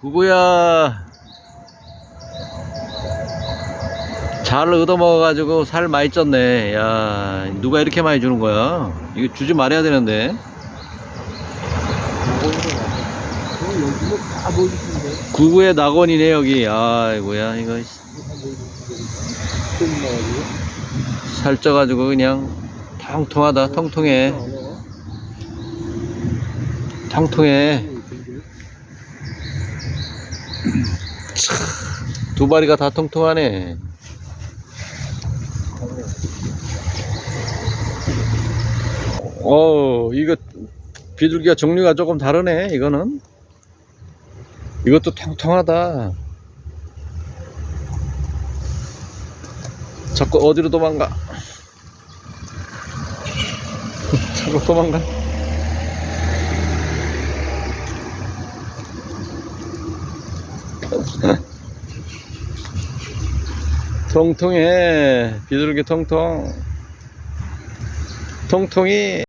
구구야. 잘 얻어먹어가지고 살 많이 쪘네. 야 누가 이렇게 많이 주는 거야? 이거 주지 말아야 되는데. 구구의 낙원이네 여기. 아이고야 이거. 살쪄가지고 그냥 통통하다 통통해. 통통해 두 마리가 다 통통하네. 어 이거 비둘기가 종류가 조금 다르네 이거는. 이것도 통통하다. 자꾸 어디로 도망가? 자꾸 도망가 통통해. 비둘기 통통. 통통이